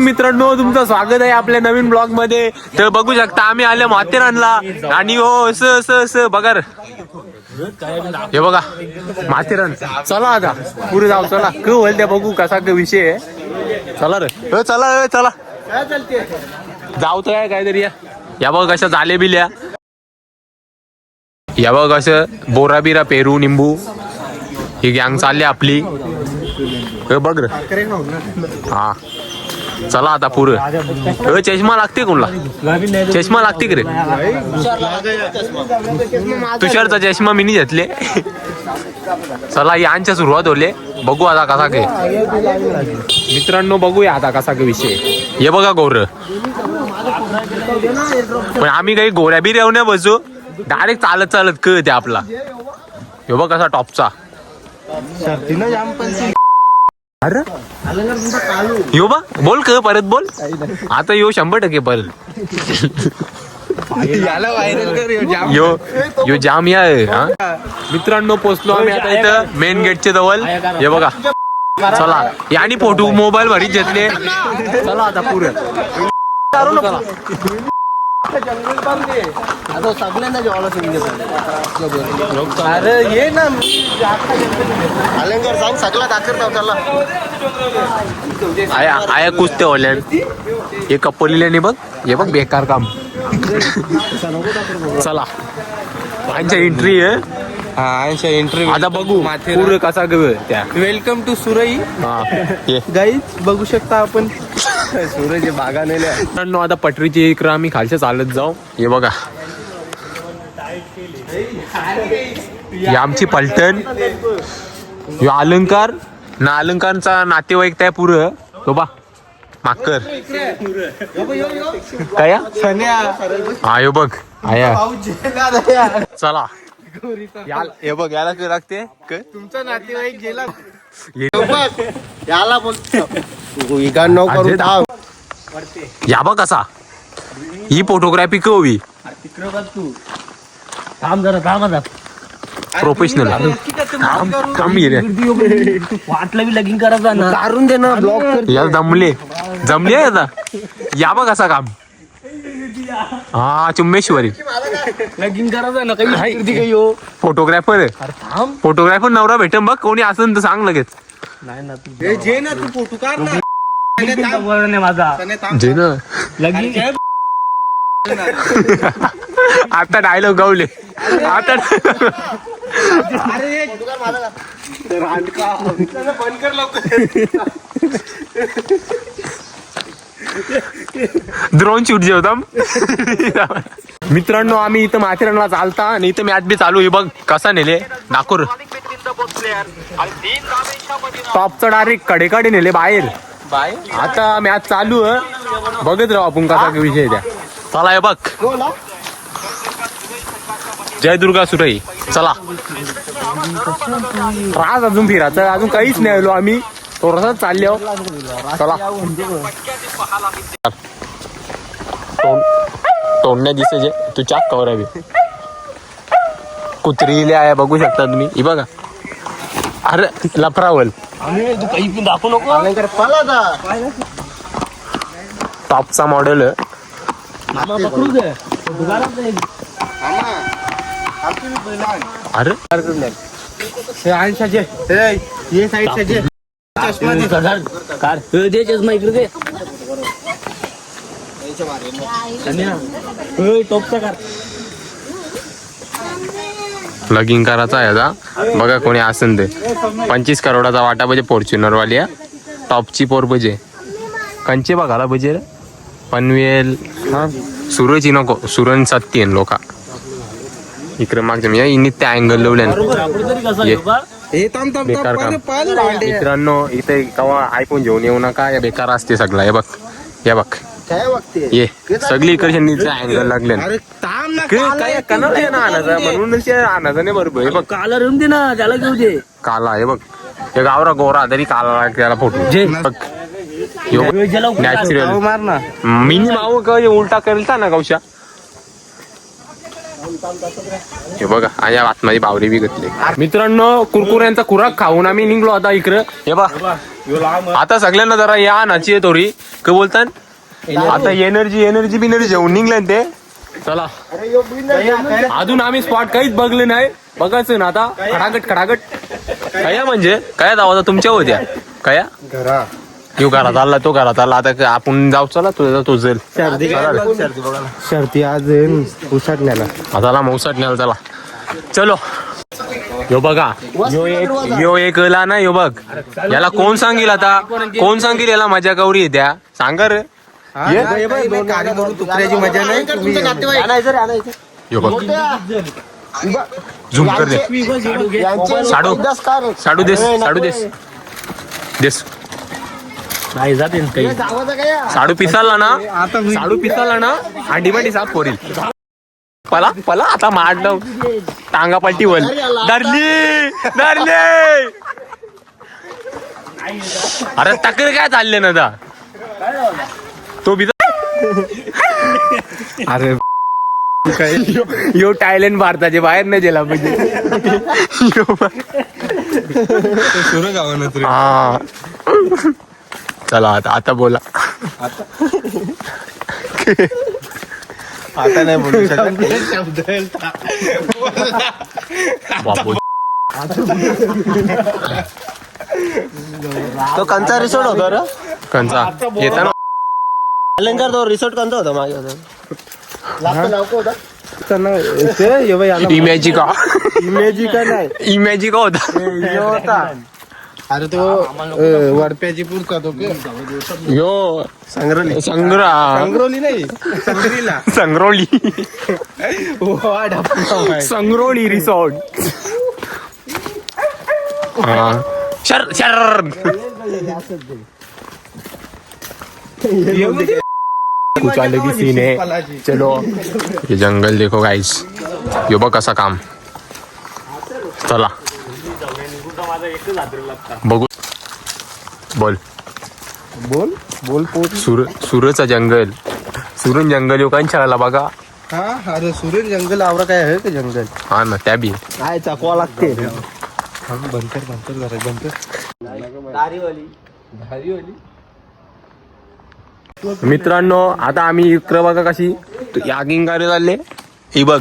मित्रांनो तुमचं स्वागत आहे आपल्या नवीन ब्लॉगमध्ये तर बघू शकता आम्ही आले माथेरानला. आणि हो असं असं असं बघा हे बघा माथेरान. चला आता पुढे जाऊ चला. क होईल त्या बघू कसा क विषय आहे. चला रे. हो, चला रे चला. जाऊ तर काहीतरी या. या बघ कशा झाले बिल्या. या बघ कसं बोरा बिरा पेरू निंबू. ही गँग चालली आपली. बघ रे. हा. चला आता पुरं. अ, चष्मा लागते कोणला? चष्मा लागते का रे? तुषारचा चष्मा मिनी घेतले. चला यांच्या सुरुवात होले बघू आता कसा काय. मित्रांनो बघूया आता कसा काय विषय. हे बघा गौर. पण आम्ही काही गोऱ्या बी रेवण्या बसू. डायरेक्ट चालत चालत कळ ते आपला. हे बघ कसा टॉपचा अरे? यो बा. बोल क परत बोल. आता यो शंभर टक्के परत यो यो जाम या आहे, हा? मित्रांनो पोचलो आम्ही आता इथं मेन गेटच्या जवळ. हे बघा. चला. यानी फोटो मोबाईल भरीत घेतले. चला आता आता सगळ्यांना जेवायला अरे ये ना अलंकार सांग सगळा दाखवता त्याला आया आया कुस्ते होल्यान हे कपलिले नाही बघ हे बघ बेकार काम. चला. यांच्या एंट्री आहे. हा एंट्री आता बघू पूर्ण कसा ग त्या. वेलकम टू सुरई हा. गाईज बघू शकता आपण. सुरई बागा नेल्या मित्रांनो आता पटरीची इकडं आम्ही खालच्या चालत जाऊ. हे बघा. ही आमची पलटण. ह्यो अलंकार. ना अलंकारचा नातेवाईक त्या पुरं. तो बा माकर काय? हा यो बघ. आया चला. या- हे बघ याला काय लागते? तुमचा नातेवाईक गेला. ये- याला बोलतो. इगान करून या बघ कसा. ही फोटोग्राफी कवी. थांब जरा थांब आता. प्रोफेशनल काम गेले वाटलं बी लगीन करायचं ना. काढून दे ना ब्लॉक कर. या जमले जमले आता. या बघ असा काम. हा चुम्मेश्वरी. लगीन करायचं ना काही हो फोटोग्राफर थांब. फोटोग्राफर नवरा भेटन बघ कोणी असेल तर सांग लगेच. नाही ना तू जे ना तू फोटो काढ ना. बरं नाही माझा. त्याने थांब. जे ना. लगीन आता डायलॉग गावले. आता अरे? रांडका. बंद कर लवकर. ड्रोन शूट जे होता मित्रांनो आम्ही इथं माथेरानला चालता आणि इथं मॅच बी चालू आहे. बघ कसा नेले? नागपूर. टॉपचा डायरेक्ट कडेकडे नेले बाहेर. बाय आता मॅच चालू आहे. बघत राहू आपण कसा विषय द्या. चला हे बघ. जय दुर्गा सुरई. चला. राज अजून फिरायचं अजून काहीच नाही आलो आम्ही. थोडासा चालले आहो. चला. तोंड तोंड नाही दिसे जे. तू चाक कवर आहे कुत्रीले आहे बघू शकता तुम्ही. ही बघा. अरे लफरावल. आम्ही तू काही पण दाखवू नको. टॉपचा मॉडेल आण. अरे. हे आयशाचे हे ये साईडचे जे चष्मा दे. चष्मा इकडे दे. कन्या. टोपचा काढ. लगीन करायचा आहे आता. बघा कोणी असेल ते. पंचवीस करोडाचा वाटा पाहिजे फॉर्च्युनर वाली आहे. टॉपची पोर पाहिजे कंचे बघायला पाहिजे पनवेल. सुरज नको. सुरण सत्य लोका. इकडे मागच्या म्हणजे इनी त्या अँगल ये. हे थांब बेकार. काम. मित्रांनो इथे कवा आयफोन घेऊन येऊ नका. या बेकार असते सगळं. हे बघ. हे बघ. काय बघते ये सगळी इकडे अँगल लागले अरे थांब ना काय ना आणायचा म्हणूनच आणायचं नाही बरोबर हे बघ. काला रंग दे ना त्याला घेऊ दे काला हे बघ. हे गावरा गोरा तरी काला त्याला फोटो. बघ. नॅचरल मार ना. मिनी माव का हे उलटा करेल ना गावशा हे बघा आणि या आतमध्ये बावरी बी घेतले. मित्रांनो कुरकुऱ्यांचा खुराक खाऊन आम्ही निघलो आता इकडं. हे बघ. आता सगळ्यांना जरा या नाची आहे थोडी. काय बोलतात आता एनर्जी एनर्जी बिनर्जी जेवून निघले ते. चला. अजून आम्ही स्पॉट काहीच बघले नाही. बघायचं ना आता. खडागट खडागट. कया म्हणजे? कया जाऊ आता तुमच्या होत्या. कया? घरा. तू घरात आला तो घरात आला आता आपण जाऊ चला तुझा तो जाईल शर्दी. शर्दी आज उसाटण्याला आता मौसाट न्यायला. चला चलो. यो बघा. यो एक यो एक ला ना यो बघ. याला कोण सांगेल आता? कोण सांगेल याला? माझ्या गौरी येत्या. सांगा रे. तुकड्याची मजा नाही? तुम्ही यो बघ. झूम कर दे. साडू. साडू देस साडू देस. देस. नाही जाते काही. साडू पिसाला ना साडू पिसाला ना अंडी मांडी साफ पोरील. पला पला आता मारलं टांगा पलटी वल. धरली धरली. अरे तक्र काय चालले ना आता? तो बी अरे यो टायलंड भारताचे बाहेर नाही गेला म्हणजे. हा. चला आता आता बोला. आता नाही बोलू शकत. बापू. तो कंचा रिसोर्ट होता रे? कंचा. येताना अलंकार तो रिसोर्ट कंचा होता मागे होता इमॅजिका इमेजिका नाही इमॅजिका होता यो होता अरे तो वडप्याची पूर का तो यो संग्रली संग्रा संग्रोली नाही संग्रीला संग्रोली वाडा संग्रोली रिसॉर्ट हा शर शर कुछ अलग ही। सीन है चलो। ये जंगल देखो गाइस यो बघ कसा काम। चला। बघू। बोल। बोल बोल पोट सुर सुरचा जंगल। सुरन जंगल यो कांच्या बघा। हा अरे सूर्य जंगल आवरा काय आहे का जंगल? हा ना त्या बी काय चाकवा लागते? बनकर बनकर जरा बनकर मित्रांनो आता आम्ही इकडं बघा कशी. या गिंगारे चालले. ही बघ.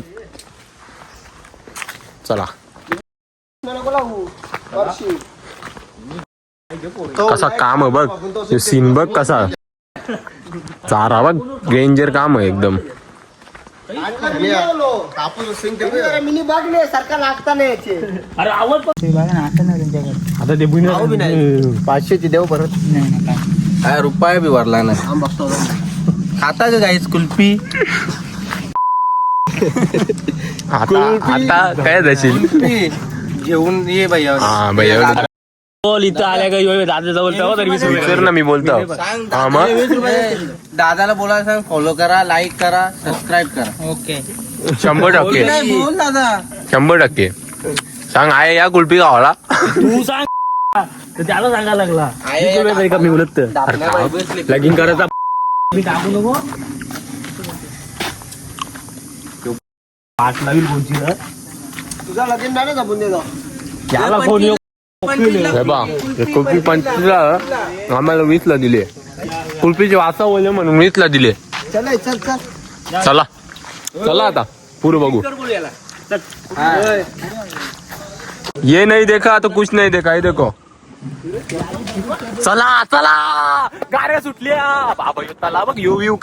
चला. कसा काम आहे बघ. सीन बघ कसा. चारा बघ. डेंजर काम आहे एकदम. नाही आता ते पाचशेची देव परत. काय रुपया बी भरला नाही. खाता का गाईस कुल्फी? आता आता काय जाशील घेऊन ये भैया हा भैया बोल इथं आल्या का? यो दादा जवळ तेव्हा तरी वीस रुपये. विचार ना मी बोलतो. हा मग? दादाला बोला सांग फॉलो करा लाईक करा सबस्क्राईब करा. ओके. शंभर टक्के. बोल दादा. शंभर टक्के. सांग आहे या कुल्फी गावाला तू सांग. तर त्याला सांगायला लागला वीस रुपये तरी कमी लगीन करायचा मी टाकू नको. पाच नवीन कोणची ना तुझा लगीन नाही जपून दे याला फोन येऊ बा कुल्फी पंचवीसला आम्हाला वीसला दिले. कुल्फीचे वाचा बोलले म्हणून वीसला दिले. चल चल चल. चला. चला आता. पुरं बघू. ये नहीं देखा तो कुछ नहीं देखा हे देखो। चला चला! गाड्या सुटल्या बाबा यो तला बघ यो व्यू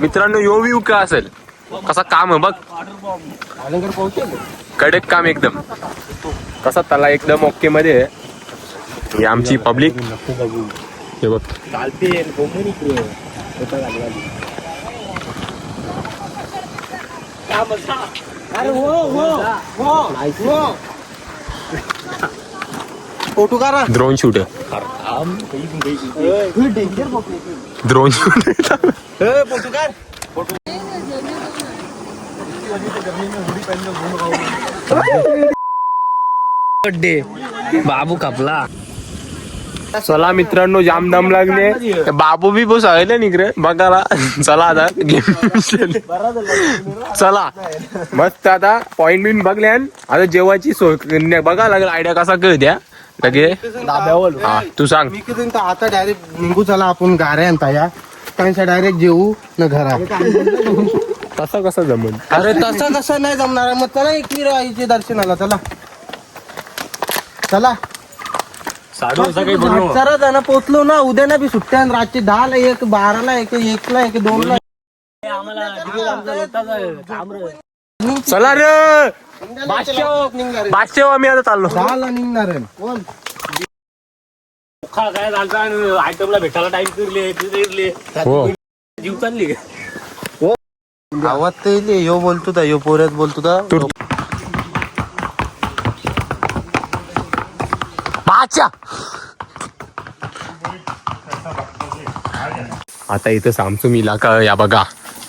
मित्रांनो यो व्यू का असेल. कसा काम आहे बघ. कडक काम एकदम. कसा तला एकदम ओके मध्ये ही आमची पब्लिक हे बघ. फोटो करा drone shoot drone shoot photo कर बड्डे बाबू कापला चला मित्रांनो जाम दम लागले. बाबू बी बस आहे निकडे बघाला चला आता गेम चला. मस्त आता पॉइंट बिन बघल्यान. आता जेवायची सोय न- बघा लागेल आयडिया कसा कळ द्या. लगे? हा तू सांग. मी किती तर आता डायरेक्ट निघू चला आपण गाड्या आणता या. त्यांच्या डायरेक्ट जेवू न घरा. तसा कसा जमन अरे तसं कसं नाही जमणार. मग चला एकवीर आईचे दर्शनाला चला. चला. जण पोचलो ना. उद्या ना बी सुट्ट्या आणि रातची दहाला एक बाराला एक एकला एक दोनला आम्हाला चला रे. निघणार बादशाह आम्ही आता चाललो. दहाला निघणार आहे. कोण? खा काय झालं आणि आयटमला भेटायला टाइम फिरले फिरले. हो. जीव चालली. का? आवाज तर येईल यो बोलतो ता यो पोऱ्यात बोलतो ता तू- बादशाह आता इथं सामसू मिला का या बघा.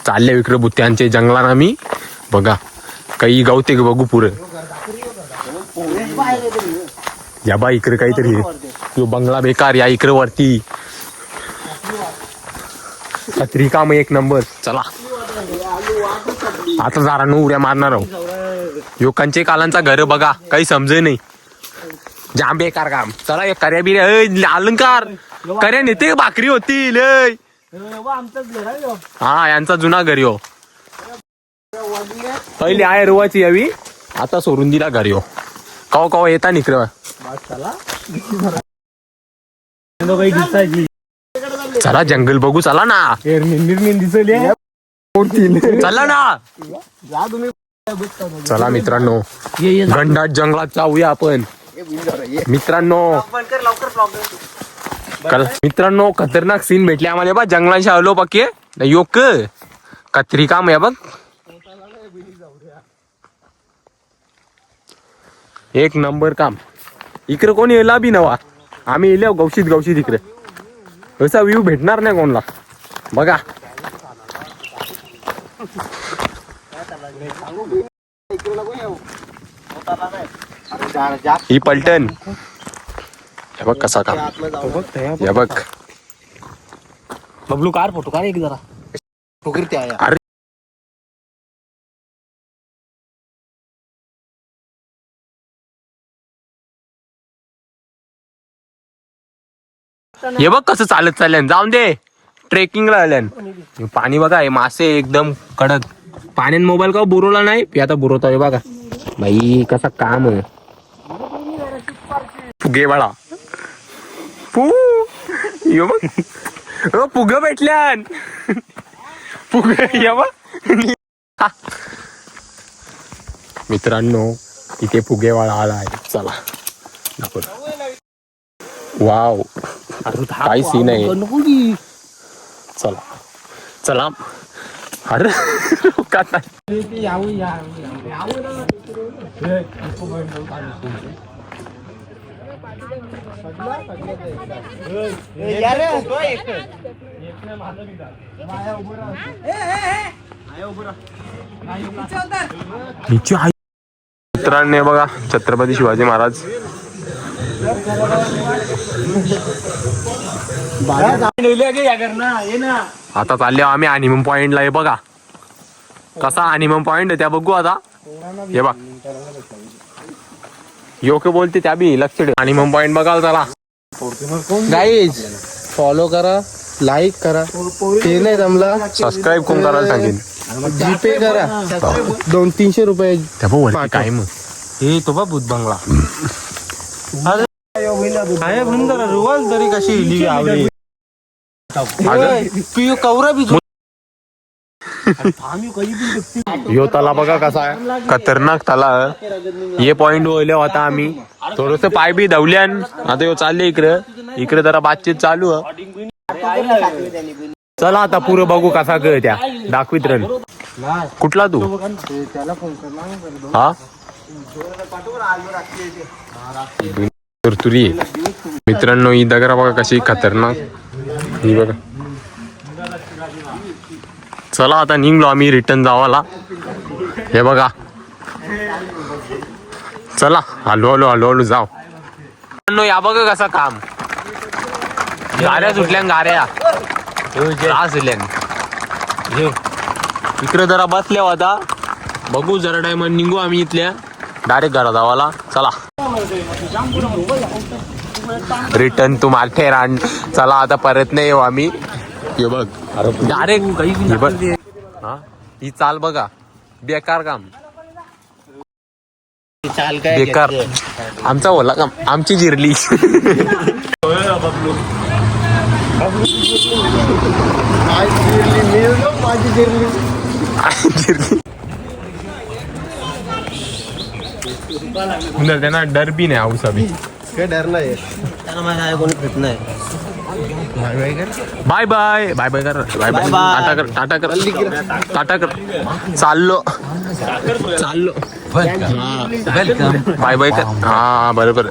चालले विक्र बुत्यांचे जंगलात आम्ही. बघा. काही गावते का बघू पुरं? या बा इकडे काहीतरी. यो बंगला बेकार या इकडे वरती छत्री काम एक नंबर. चला. आता जरा न उड्या मारणार आहो. योकांचे कालांचा घर बघा. काही समजे नाही. जाम बेकार काम. चला एक कर्या बिर्या. अलंकार. कर्या नेते भाकरी होती लय हो. हा यांचा जुना घरी हो पहिली आहे रुवाची यावी. आता सोडून दिला घरी हो. कवा कवा येता निकर चला जंगल बघू चला ना. चला ना. चला मित्रांनो. ये ये घंटाट जंगलात जाऊया आपण. मित्रांनो. कल- मित्रांनो खतरनाक सीन भेटले आम्हाला. बा जंगलाशी आलो बाकी योक कत्री काम आहे बघ. एक नंबर काम. इकडे कोणी येला बी नवा. आम्ही येलो गवशीत गवशीत इकडे. असा व्ह्यू भेटणार नाही कोणला. बघा. ही पलटण. हे बघ कसा काम. हे बघ. बबलू कार फोटो कार एक जरा. अरे हे बघ कसं चालत चालल्यान. जाऊन दे. ट्रेकिंगला आल्यान. पाणी बघा हे मासे एकदम कडक. पाण्यात मोबाईल का बुरवला नाही. आता बुरवतो हे बघा. बाई कसा काम आहे. फुगे बाळा पू. यो बघ. फुग भेटल्यान. फुग या मित्रांनो इथे फुगेवाळा आला आहे चला दाखव वाव काय सीन आहे चला. चला. अरे मित्रांनी बघा छत्रपती शिवाजी महाराज. आता चालले आम्ही अनिमम पॉइंटला हे बघा. कसा अनिमम पॉइंट आहे त्या बघू आता. हे बघ. योग्य बोलते त्या बी लक्ष ठेव. अनिमम पॉइंट बघाल चला गाईज फॉलो करा लाईक करा. ते नाही जमला. सबस्क्राईब कोण करायला सांगेन? जीपे करा. दोन तीनशे रुपये काय मग हे तो बा बुध बंगला. आहे म्हणून जरा रुवाल तरी कशी इली आवडी कवरा बी यो तला बघा कसा आहे. खतरनाक तला. ये पॉइंट वळले होता आम्ही. थोडस पाय बी धावल्यान आता यो चालले इकडे. इकडे जरा बातचीत चालू चला आता पुरं बघू कसा ग त्या दाखवित रन. कुठला तू? हा? तुरी मित्रांनो ही दगरा बघा कशी खतरनाक. ही बघा. चला आता निघलो आम्ही रिटर्न जावाला. हे बघा. चला हळू हळू हळू हळू जाऊ मित्रांनो, या बघा कसा काम. गाड्या सुटल्या त्रास हे इकडे जरा बसल्या होता. बघू जरा टाइम निघू आम्ही इथल्या. डायरेक्ट घरा जावाला. चला. रिटर्न टू माथेरान चला आता परत नाही येऊ आम्ही. हे बघ. डायरेक्ट हे बघ. हा? ही चाल बघा. बेकार काम. चाल काय बेकार. आमचा ओला काम. आमची जिरली. जिरली. म्हणजे त्यांना डर बी नाही आऊस अभि. काय डर नाही. त्यांना माझ्या आहे कोणी भेट नाही. बाय बाय बाय बाय कर बाय बाय. टाटा कर टाटा कर टाटा कर. चाललो. चाललो. बाय बाय कर. हा बरोबर.